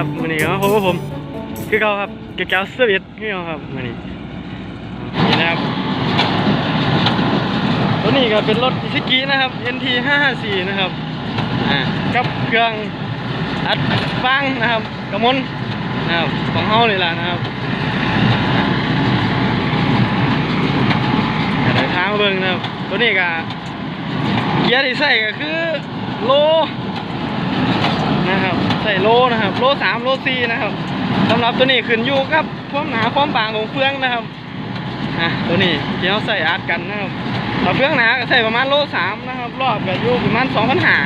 ครับวันนี้ครับผมผมคือเขาครับเกี่ยวกับเสื้อวิทคือเขาครับวันนี้นี่นะครับตัวนี้ก็เป็นรถอิซิกินะครับ NT 554นะครับอ่ากับเครื่องอัดฟังนะครับกระมนนะครับของเฮาเลยล่ะนะครับก็ได้ทางมาเบิ่งนะครับตัวนี้ก็เกียร์ที่ใส่ก็คือโลนะครับ ส่โลนะครับ โลสามโลสี่นะครับสำหรับตัวนี้ขึ้นอยู่กับความหนาความบางของเฟืองนะครับอะตัวนี้ที่เราใส่อัดกันนะครับถ้าเฟืองหนาก็ใส่ประมาณโลสามนะครับรอบก็อยู่ประมาณสองพันหา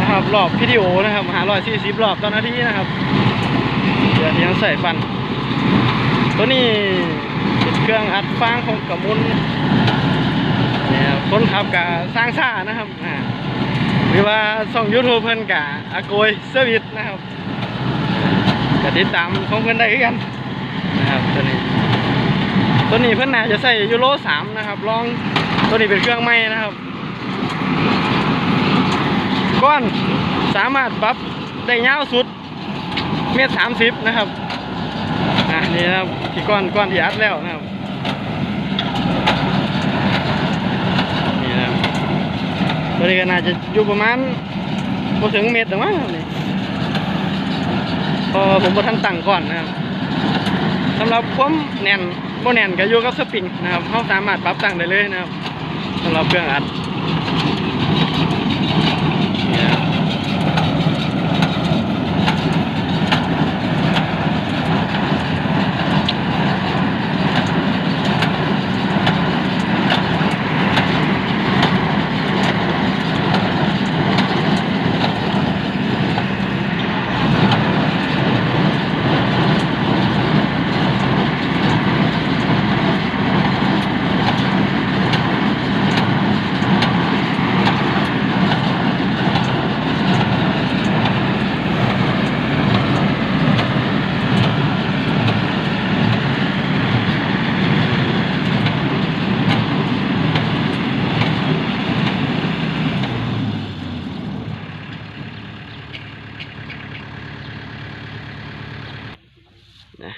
นะครับรอบวิดีโอนะครับหาร้อยสี่สิบรอบต่อนาทีนะครับเดี๋ยวที่เราใส่ฟัน ตัวนี้เป็นเครื่องอัดฟางของกระมุนเนี่ยคนขับกับสร้างซ่านะครับอ่า รือว่าส่องยูทูบเพิ่นกะอาโกยเซอร์วิสนะครับก็ติดตามของเพิ่นได้กันนะครับตัวนี้ ตัวนี้เพิ่นน่าจะใส่ยูโรสามนะครับลองตัวนี้เป็นเครื่องใหม่นะครับ ก้อนสามารถปรับได้ยาวสุดเมตรสามสิบนะครับอะนี่นะครับที่ก้อนก้อนที่อัดแล้วนะครับนี่นะครับ ตัวนี้ก็น่าจะอยู่ประมาณบ่ถึงเมตรแต่ว่านี่พอผมบ่ทันตั้งก่อนนะครับสำหรับความแน่นบ่แน่นก็อยู่กับสปริงนะครับเขาสามารถปรับตั้งได้เลยนะครับสำหรับเครื่องอัด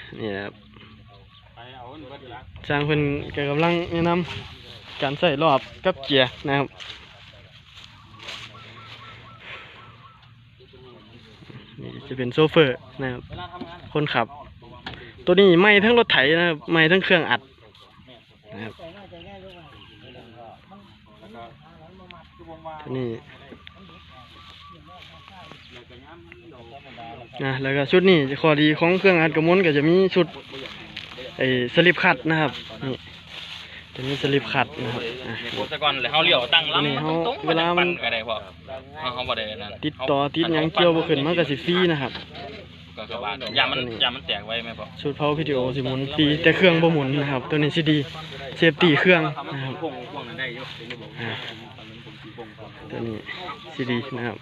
นะนี่นะครับไปเอาอันเบิดละช่างเพิ่นก็กำลังแนะนำการใส่รอบกับเกียร์นะครับนี่จะเป็นโซเฟอร์นะครับเวลาทำงานคนขับ ตัวนี้ไม่ทั้งรถไถนะครับไม่ทั้งเครื่องอัดนะครับแล้วก็คือวงวาตัวนี้ แล้วก็ย้ำเราธรรมดาแล้ว นะแล้วก็ชุดนี้ข้อดีของเครื่องอัดกระมวลก็จะมีชุดไอ้สลิปคัดนะครับนี่จะมีสลิปคัดนะครับอะโพสต์ก่อนแล้วเขาเลี้ยวตั้งนี้ลำเขาตรงๆเวลามันก็ได้พอเขาเขาบ่ได้นั่นติดต่อติดหยังเกี่ยวบ่ขึ้นมันก็สิฟรีนะครับ ก็คือว่ายามันยามันแตกไว้ไหมพอชุดเผาวิดีโอสิหมุนฟรีแต่เครื่องบ่หมุนนะครับ ตัวนี้สิดีเซฟตี้เครื่องนะครับพวงพวงนั้นได้อยู่อ่าตอนนั้นผมสีพวงครับตัวนี้สิดีนะครับ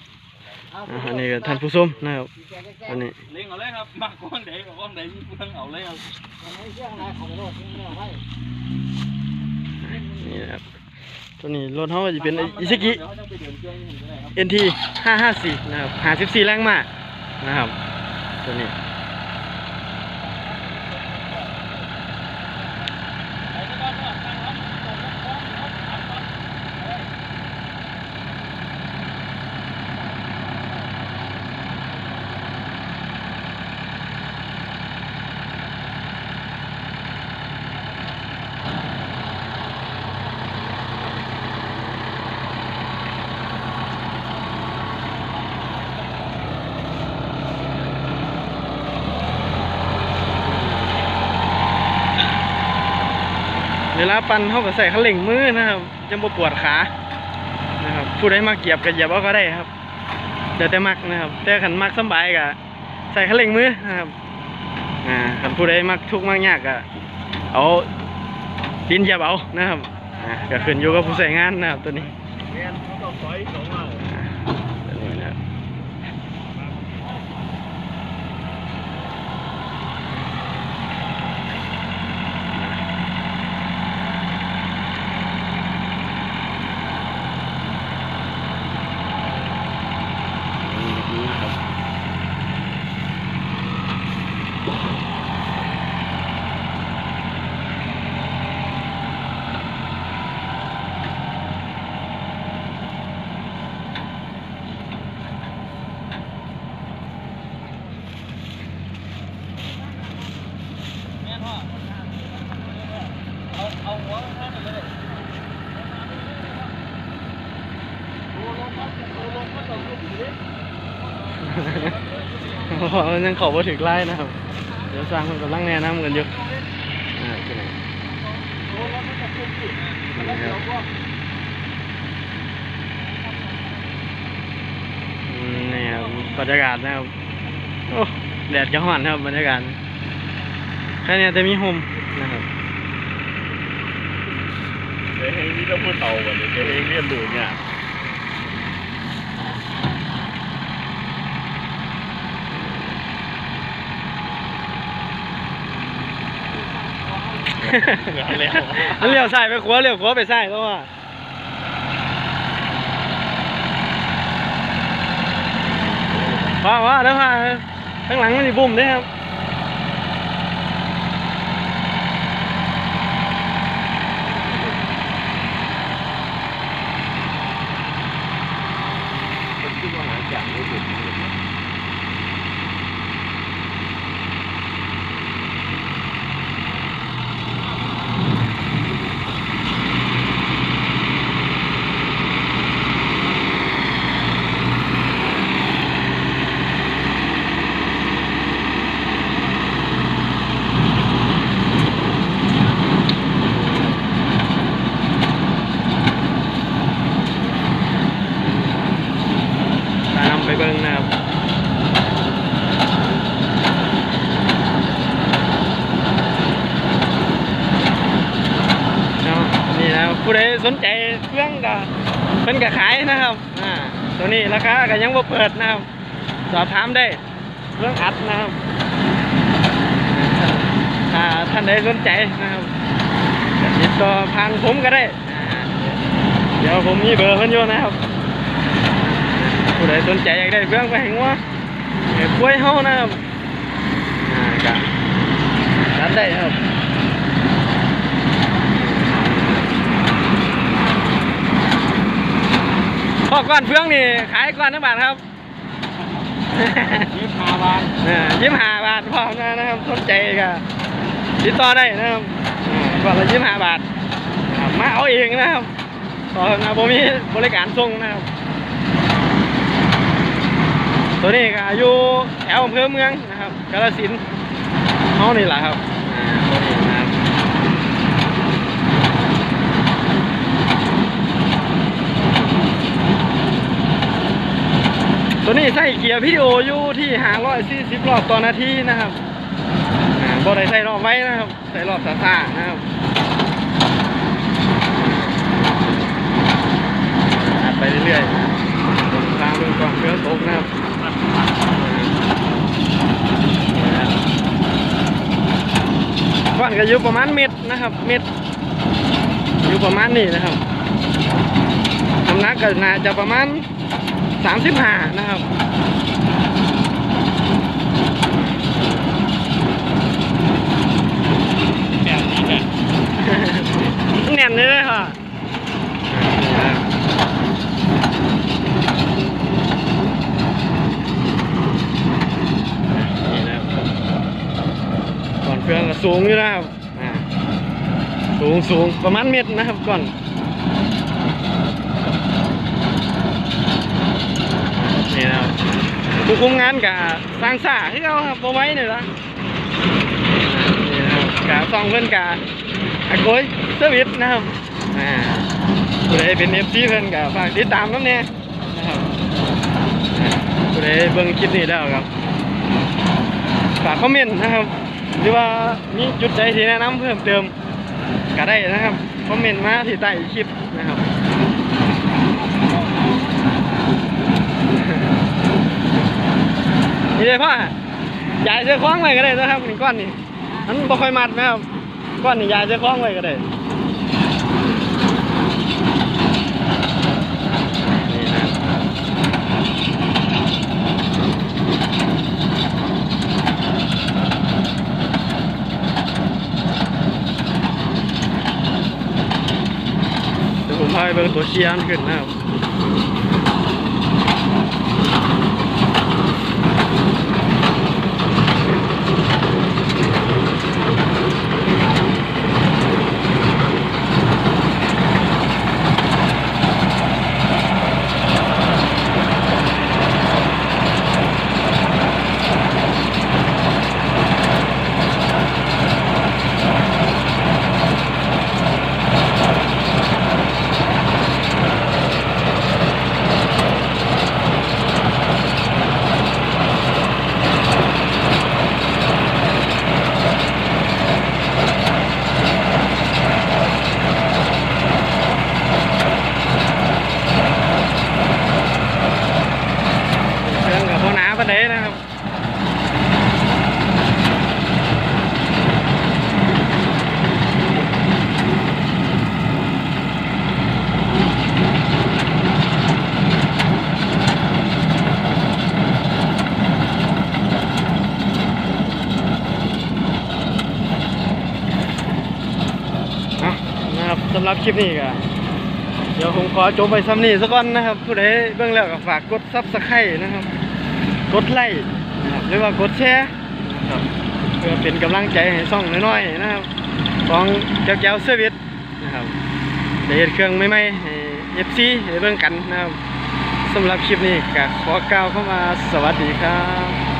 อ่าอันนี้ก็ท่านผู้ชมนะครับอันนี้เล่งเอาเลยครับมากกว้างใดกว้างใดมีเพื่อนเอาเลยครับนี่นะครับตัวนี้รถเขาก็จะเป็นอิซิกิเดี๋ยวเราจะไปเดินเครื่องนี่ก็ได้ครับ NT 554นะครับ54แรงมากนะครับตัวนี้ เวลาปั่นเขาก็ใส่ขันเร่งมือนะครับจะบ่ปวดขานะครับผู้ใดมาเกียบก็เหยียบเอาก็ได้ครับเดี๋ยวแต่มักนะครับ แต่ขันมักสบายก็ใส่ขันเร่งมือนะครับอ่าขันผู้ใดมักทุกข์มากยากก็เอาดินเหยียบเอานะครับอ่าก็ขึ้นอยู่กับผู้ใส่งานนะครับตัวนี้ เรียนเขาต้องซอยสองเอา ตัวนี้นะครับนี่ครับ เพราะ มันยังขอบ่ถึงไล่นะครับ เดี๋ยวสร้างมันกำลังแนะนำกันอยู่อ่าที่ไหนนี่ครับบรรยากาศนะครับโอ้แดดจะห่อนครับบรรยากาศแค่นี้ยแต่มีโฮมนะครับเดี๋ยวเองนี่ต้องพูดเต่าก่อนเลยเดี๋ยวเองเรียนรู้เนี่ย เลี้ยวใส่ไปขวาเลี้ยวขวาไปซ้ายแล้วว่าว่าว่าแล้วว่าข้างหลังมันจะบุ่มด้วยครับ ผมคิดว่าหาจากไม่ถูก ตามไปเบิ้งนะครับเนาะนี่นะครับผู้ใด สนใจเครื่องก็เพิ่นก็ขายนะครับอ่าตัวนี้ราคาก็ยังบ่เปิดนะครับสอบถามได้เครื่องอัดนะครับถ้าท่านใดสนใจนะครับติดต่อผ่านผมก็ได้ เดี๋ยวผมมีเบอร์เพิ่นอยู่นะครับผู้ใดสนใจอยากได้เบื้องไปห้งัวให้กล้วยเฮานะครับอ่าก็รับได้ครับ อก่อนเฟืองนี่ขายก่อนนะบาทครับยี่ห้าบาทยิ้มหาบาทพอนะครับสนใจก็ติดต่อได้นะครับอ่าก่อนละยิ้มหาบาทครับมาเอาเองนะครับต่อนะผมมีบริการส่งนะครับ ตัวนี้ก็อยู่แถวอำเภอเมืองนะครับกาฬสินธุ์เฮานี่แหละครับอ่าตัวนี้นะครับ ตัวนี้ใส่เกียร์วิดีโออยู่ที่540รอบต่อนาทีนะครับอ่าบ่ได้ใส่รอบไว้นะครับ ใส่รอบซ่านะครับไปเรื่อยๆตามเรื่องก่อนเครื่อตกนะครับก้อนก็อยู่ประมาณเม็ดนะครับ เม็ดอยู่ประมาณนี้นะครับน้ำหนักก็น่าจะประมาณ สามสิบห้านะครับแบบนี้เนี่ยแน่นเลยค่ะนี่นะครับก่อนเครื่องก็สูงอยู่นะครับอ่าสูงสูงประมาณเม็ดนะครับก่อนนี่นะครับ คุมงานกับสร้างสาที่เขาครับบ่ไว้นี่ละนี่นะครับซองเพิ่นกาอาโกยเซอร์วิสนะครับอ่าผู้ใดเป็นเอฟซีเพิ่นก็ฝากติดตามน้ำเนี่ยนะครับผู้ใดเบิ่งคลิปนี้แล้วครับฝากคอมเมนต์นะครับ หรือว่ามีจุดใดที่แนะนำเพิ่มเติมก็ได้นะครับคอมเมนต์มาที่ใต้คลิปนะครับ นี่เลยพ่อยายเสื้อคล้องไว้ก็ได้นะครับนี่ก้อนนี่มันบ่ค่อยมัดนะครับก้อนนี่ยายจะคล้องไว้ก็ได้นี่นะเดี๋ยวผมพาไปเบิ่งตัวเชียนขึ้นนะครับ หรับคลิปนี้ก็เดี๋ยวผมขอจบไปซ้ำนี้สักก่อนนะครับ ผู้ใดเบิ่งแล้วก็ฝากกดซับสไครต์นะครับ กดไลค์นะครับหรือว่ากดแชร์นะครับเพื่อเป็นกำลังใจให้ช่องน้อยๆนะครับ ของแก้วเซอร์วิสนะครับได้เห็นเครื่องใหม่ๆให้ FC ได้เบิ่งกันนะครับสำหรับคลิปนี้ก็ขอกล่าวเข้ามาสวัสดีครับ